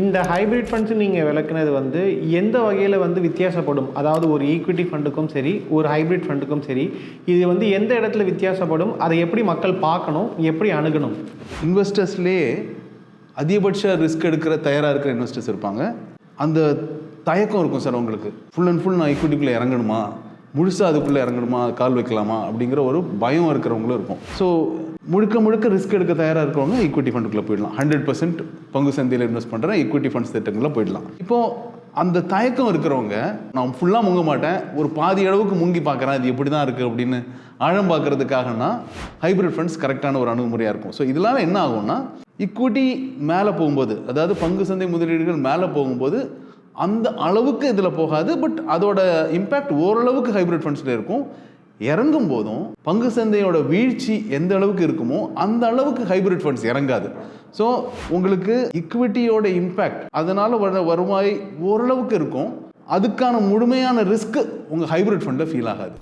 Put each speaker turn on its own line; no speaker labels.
இந்த hybrid funds நீங்கள் விளக்குனது வந்து எந்த வகையில் வந்து வித்தியாசப்படும்? அதாவது ஒரு ஈக்விட்டி ஃபண்டுக்கும் சரி ஒரு ஹைபிரிட் ஃபண்டுக்கும் சரி இது வந்து எந்த இடத்துல வித்தியாசப்படும்? அதை எப்படி மக்கள் பார்க்கணும்? எப்படி அணுகணும்?
இன்வெஸ்டர்ஸ்லேயே அதிகபட்ச ரிஸ்க் எடுக்கிற தயாராக இருக்கிற இன்வெஸ்டர்ஸ் இருப்பாங்க. அந்த தயக்கம் இருக்கும் சார் உங்களுக்கு ஃபுல் அண்ட் ஃபுல் நான் ஈக்விட்டிக்குள்ளே இறங்கணுமா? முழுசாக அதுக்குள்ளே இறங்கணுமா? கால் வைக்கலாமா? அப்படிங்கிற ஒரு பயம் இருக்கிறவங்களும் இருக்கும். ஸோ முழுக்க முழுக்க ரிஸ்க் எடுக்க தயாராக இருக்கிறவங்க ஈக்விட்டி ஃபண்டுக்குள்ளே போயிடலாம். ஹண்ட்ரட் பர்சன்ட் பங்கு சந்தையில் இன்வெஸ்ட் பண்ணுற ஈக்விட்டி ஃபண்ட்ஸ் திட்டங்களில் போயிடலாம். இப்போது அந்த தயக்கம் இருக்கிறவங்க நான் ஃபுல்லாக முங்க மாட்டேன். ஒரு பாதி அளவுக்கு முங்கி பார்க்குறேன். அது எப்படி தான் இருக்குது அப்படின்னு ஆழம் பார்க்குறதுக்காகனா ஹைபிரிட் ஃபண்ட்ஸ் கரெக்டான ஒரு அணுகுமுறையாக இருக்கும். ஸோ இதனால் என்ன ஆகும்னா இக்விட்டி மேலே போகும்போது அதாவது பங்கு சந்தை முதலீடுகள் மேலே போகும்போது அந்த அளவுக்கு இதில் போகாது. பட் அதோட இம்பேக்ட் ஓரளவுக்கு ஹைபிரிட் ஃபண்ட்ஸில் இருக்கும். இறங்கும் போதும் பங்கு சந்தையோட வீழ்ச்சி எந்த அளவுக்கு இருக்குமோ அந்த அளவுக்கு ஹைபிரிட் ஃபண்ட்ஸ் இறங்காது. ஸோ உங்களுக்கு இக்விட்டியோட இம்பேக்ட் அதனால் வர வருவாய் ஓரளவுக்கு இருக்கும். அதுக்கான முழுமையான ரிஸ்க் உங்கள் ஹைபிரிட் ஃபண்டில் ஃபீல் ஆகாது.